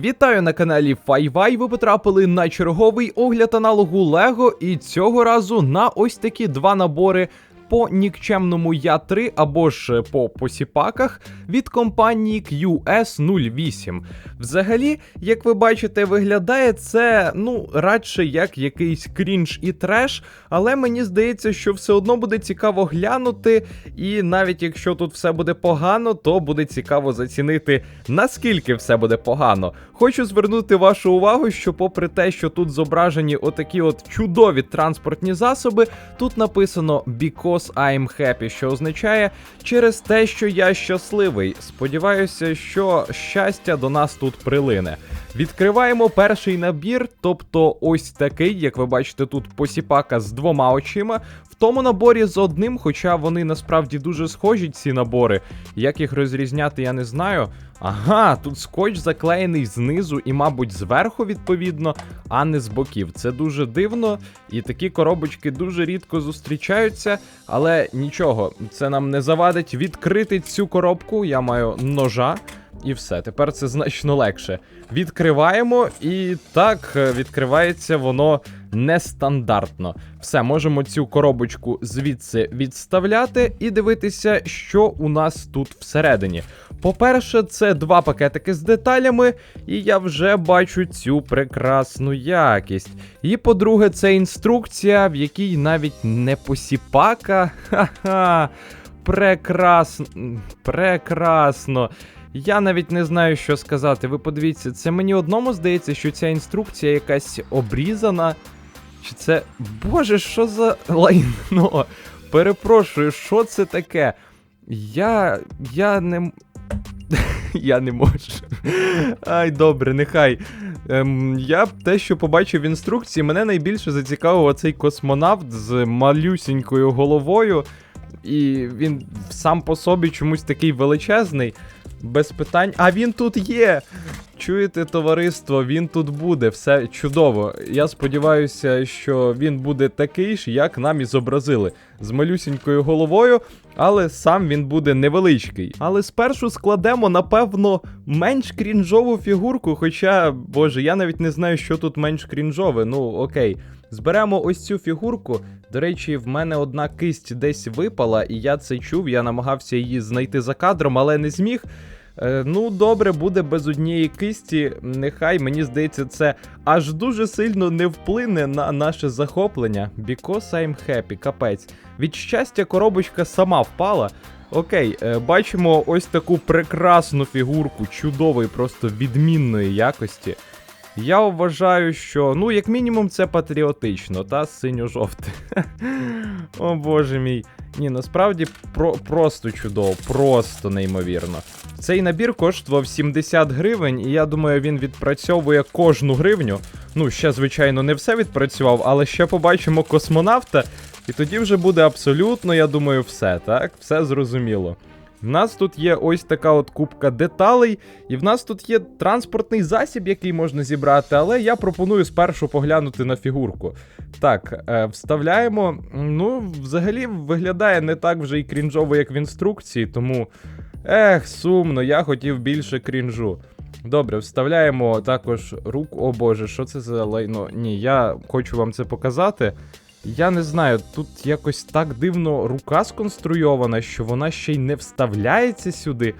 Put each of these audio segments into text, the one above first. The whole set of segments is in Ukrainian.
Вітаю на каналі Файвай. Ви потрапили на черговий огляд аналогу Лего, і цього разу на ось такі два набори по нікчемному Я3 або ж по посіпаках від компанії QS08. Взагалі, як ви бачите, виглядає це ну радше як якийсь крінж і треш, але мені здається, що все одно буде цікаво глянути, і навіть якщо тут все буде погано, то буде цікаво зацінити, наскільки все буде погано. Хочу звернути вашу увагу, що, попри те, що тут зображені отакі от чудові транспортні засоби, тут написано Because I'm happy, що означає через те, що я щасливий. Сподіваюся, що щастя до нас тут прилине. Відкриваємо перший набір, тобто ось такий, як ви бачите, тут посіпака з двома очима. В тому наборі з одним, хоча вони насправді дуже схожі, ці набори. Як їх розрізняти, я не знаю. Ага, тут скотч заклеєний знизу і, мабуть, зверху, відповідно, а не з боків. Це дуже дивно, і такі коробочки дуже рідко зустрічаються, але нічого, це нам не завадить відкрити цю коробку. Я маю ножа. І все, тепер це значно легше. Відкриваємо, і так е, відкривається воно нестандартно. Все, можемо цю коробочку звідси відставляти і дивитися, що у нас тут всередині. По-перше, це два пакетики з деталями, і я вже бачу цю прекрасну якість. І по-друге, це інструкція, в якій навіть не посіпака. Ха-ха. Прекрасно. Прекрасно. Я навіть не знаю, що сказати. Ви подивіться, це мені одному здається, що ця інструкція якась обрізана. Чи це. Боже, що за лайно? Перепрошую, що це таке? Я. Я не. Я не можу. Ай, добре, нехай. Ем, я те, що побачив в інструкції, мене найбільше зацікавив оцей космонавт з малюсінькою головою. І він сам по собі чомусь такий величезний, без питань. А він тут є! Чуєте, товариство, він тут буде, все чудово. Я сподіваюся, що він буде такий ж, як нам і зобразили, з малюсінькою головою, але сам він буде невеличкий. Але спершу складемо, напевно, менш крінжову фігурку. Хоча, боже, я навіть не знаю, що тут менш крінжове. Ну, окей. Зберемо ось цю фігурку. До речі, в мене одна кисть десь випала, і я це чув. Я намагався її знайти за кадром, але не зміг. Е, ну, добре, буде без однієї кисті. Нехай мені здається, це аж дуже сильно не вплине на наше захоплення. Because I'm happy, капець. Від щастя, коробочка сама впала. Окей, е, бачимо ось таку прекрасну фігурку, чудової, просто відмінної якості. Я вважаю, що ну, як мінімум, це патріотично, та синьо-жовте. О боже мій. Ні, насправді про, просто чудово, просто неймовірно. Цей набір коштував 70 гривень, і я думаю, він відпрацьовує кожну гривню. Ну, ще, звичайно, не все відпрацював, але ще побачимо космонавта, і тоді вже буде абсолютно, я думаю, все, так? Все зрозуміло. В нас тут є ось така от кубка деталей, і в нас тут є транспортний засіб, який можна зібрати, але я пропоную спершу поглянути на фігурку. Так, е, вставляємо. Ну, взагалі виглядає не так вже і крінжово, як в інструкції, тому. Ех, сумно, я хотів більше крінжу. Добре, вставляємо також руку. О боже, що це за лайно? Ні, я хочу вам це показати. Я не знаю, тут якось так дивно рука сконструйована, що вона ще й не вставляється сюди.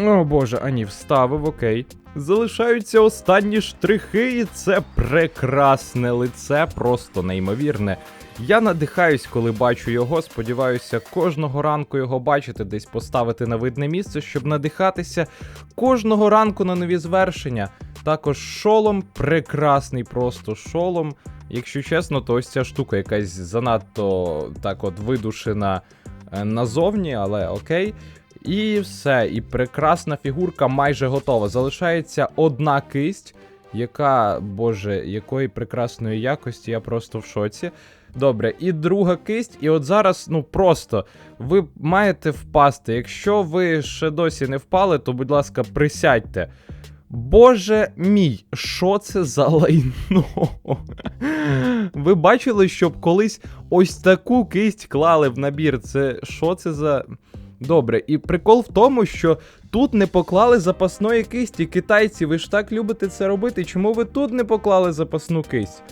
О боже, а ні, вставив, окей. Залишаються останні штрихи, і це прекрасне лице, просто неймовірне. Я надихаюсь, коли бачу його. Сподіваюся, кожного ранку його бачити, десь поставити на видне місце, щоб надихатися кожного ранку на нові звершення. Також шолом, прекрасний просто шолом. Якщо чесно, то ось ця штука якась занадто так от видушена е, назовні, але окей. І все, і прекрасна фігурка майже готова. Залишається одна кисть, яка, боже, якої прекрасної якості, я просто в шоці. Добре, і друга кисть, і от зараз, ну просто ви маєте впасти. Якщо ви ще досі не впали, то, будь ласка, присядьте. Боже мій, що це за лайно? Ви бачили, щоб колись ось таку кисть клали в набір? Це що це за. Добре, і прикол в тому, що тут не поклали запасної кисті. Китайці, ви ж так любите це робити. Чому ви тут не поклали запасну кисть?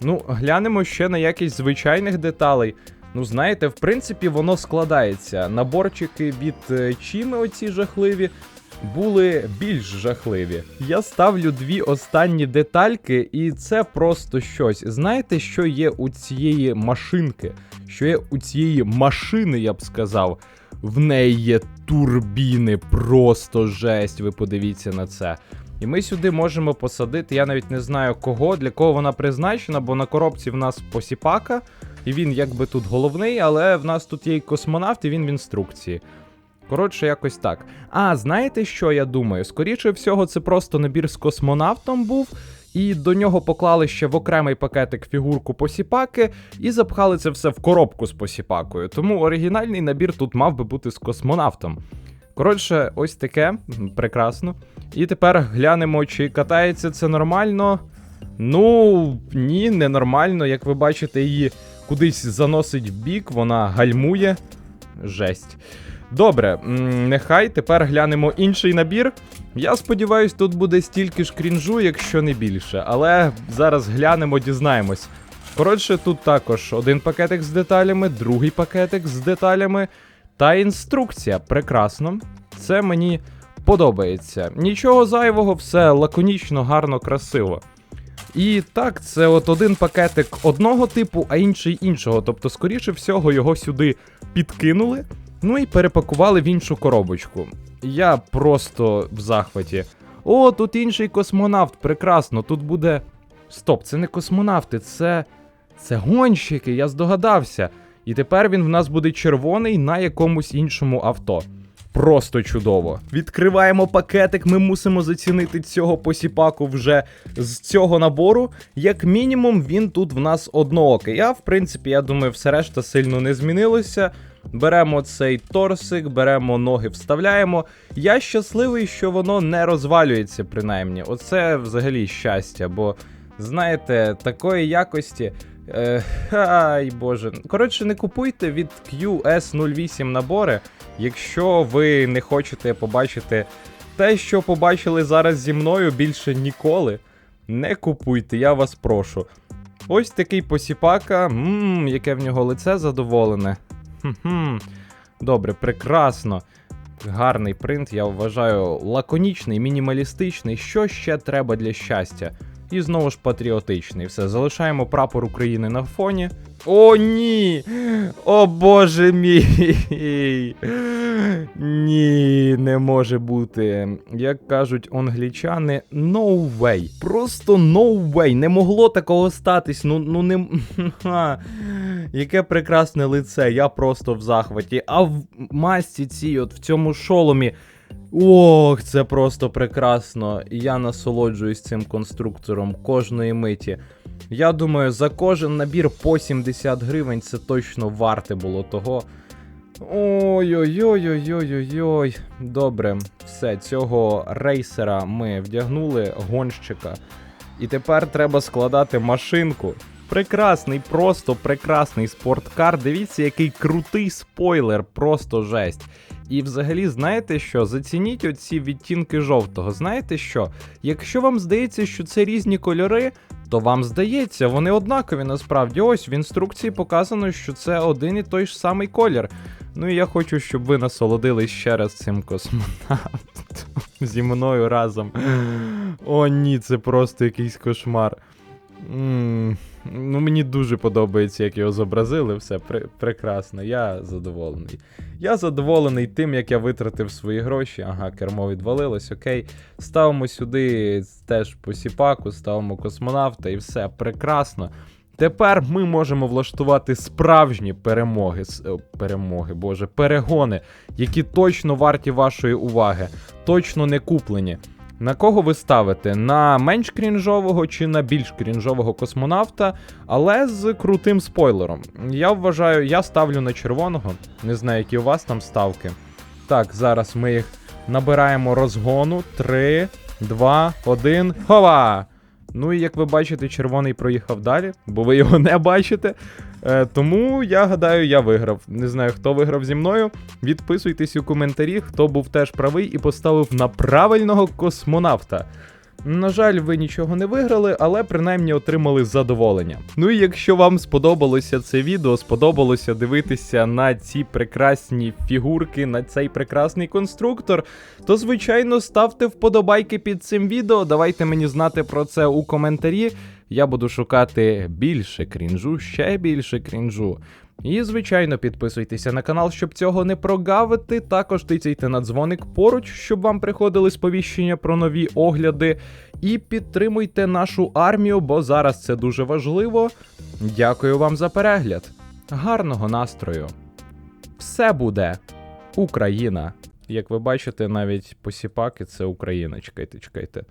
Ну, глянемо ще на якість звичайних деталей. Ну, знаєте, в принципі, воно складається. Наборчики від е, Чіми, оці жахливі, були більш жахливі. Я ставлю дві останні детальки, і це просто щось. Знаєте, що є у цієї машинки? Що є у цієї машини, я б сказав. В неї є турбіни, просто жесть. Ви подивіться на це. І ми сюди можемо посадити. Я навіть не знаю кого, для кого вона призначена, бо на коробці в нас посіпака, і він якби тут головний, але в нас тут є і космонавт, і він в інструкції. Коротше, якось так. А, знаєте, що я думаю? Скоріше всього, це просто набір з космонавтом був, і до нього поклали ще в окремий пакетик фігурку посіпаки і запхали це все в коробку з посіпакою. Тому оригінальний набір тут мав би бути з космонавтом. Коротше, ось таке, прекрасно. І тепер глянемо, чи катається це нормально. Ну, ні, не нормально. Як ви бачите, її кудись заносить в бік, вона гальмує. Жесть. Добре, нехай тепер глянемо інший набір. Я сподіваюсь, тут буде стільки ж крінжу, якщо не більше. Але зараз глянемо, дізнаємось. Коротше, тут також один пакетик з деталями, другий пакетик з деталями та інструкція. Прекрасно. Це мені подобається. Нічого зайвого, все лаконічно, гарно, красиво. І так, це от один пакетик одного типу, а інший іншого. Тобто, скоріше всього, його сюди підкинули, ну і перепакували в іншу коробочку. Я просто в захваті. О, тут інший космонавт, прекрасно, тут буде. Стоп, це не космонавти, це. Це гонщики, я здогадався. І тепер він в нас буде червоний на якомусь іншому авто. Просто чудово. Відкриваємо пакетик, ми мусимо зацінити цього посіпаку вже з цього набору. Як мінімум, він тут в нас одноокий. А в принципі, я думаю, все решта сильно не змінилося. Беремо цей торсик, беремо ноги, вставляємо. Я щасливий, що воно не розвалюється, принаймні. Оце взагалі щастя, бо знаєте, такої якості. Е, ай боже. Коротше, не купуйте від QS08 набори, якщо ви не хочете побачити те, що побачили зараз зі мною більше ніколи. Не купуйте, я вас прошу. Ось такий посіпака, ммм, яке в нього лице задоволене. Хм-хм. Добре, прекрасно. Гарний принт, я вважаю, лаконічний, мінімалістичний. Що ще треба для щастя? І знову ж патріотичний. Все, залишаємо прапор України на фоні. О, ні! О боже мій! Ні, не може бути. Як кажуть англічани, no way. Просто no way. Не могло такого статись. Ну, ну не. Яке прекрасне лице, я просто в захваті. А в масці цій, от в цьому шоломі. Ох, це просто прекрасно. Я насолоджуюсь цим конструктором кожної миті. Я думаю, за кожен набір по 70 гривень це точно варте було того. Ой-ой-ой-ой-ой-ой-ой. Добре, все, цього рейсера ми вдягнули, гонщика. І тепер треба складати машинку. Прекрасний, просто прекрасний спорткар. Дивіться, який крутий спойлер, просто жесть. І взагалі, знаєте що? Зацініть оці відтінки жовтого. Знаєте що? Якщо вам здається, що це різні кольори, то вам здається, вони однакові насправді. Ось в інструкції показано, що це один і той ж самий колір. Ну і я хочу, щоб ви насолодились ще раз цим космонавтом зі мною разом. О, ні, це просто якийсь кошмар. м Ну, мені дуже подобається, як його зобразили. Все пре- прекрасно. Я задоволений. Я задоволений тим, як я витратив свої гроші. Ага, кермо відвалилось, окей. Ставимо сюди теж посіпаку, ставимо космонавта і все прекрасно. Тепер ми можемо влаштувати справжні перемоги, е, перемоги, боже, перегони, які точно варті вашої уваги, точно не куплені. На кого ви ставите? На менш крінжового чи на більш крінжового космонавта, але з крутим спойлером. Я вважаю, я ставлю на червоного. Не знаю, які у вас там ставки. Так, зараз ми їх набираємо розгону. 3, 2, 1. Хова! Ну і як ви бачите, червоний проїхав далі, бо ви його не бачите. Е, тому я гадаю, я виграв. Не знаю, хто виграв зі мною. Відписуйтесь у коментарі, хто був теж правий і поставив на правильного космонавта. На жаль, ви нічого не виграли, але принаймні отримали задоволення. Ну і якщо вам сподобалося це відео, сподобалося дивитися на ці прекрасні фігурки, на цей прекрасний конструктор, то звичайно ставте вподобайки під цим відео. Давайте мені знати про це у коментарі. Я буду шукати більше крінжу, ще більше крінжу. І, звичайно, підписуйтеся на канал, щоб цього не прогавити. Також тицяйте на дзвоник поруч, щоб вам приходили сповіщення про нові огляди. І підтримуйте нашу армію, бо зараз це дуже важливо. Дякую вам за перегляд. Гарного настрою. Все буде Україна. Як ви бачите, навіть посіпаки це Україна. Чекайте, чекайте.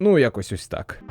Ну, якось ось так.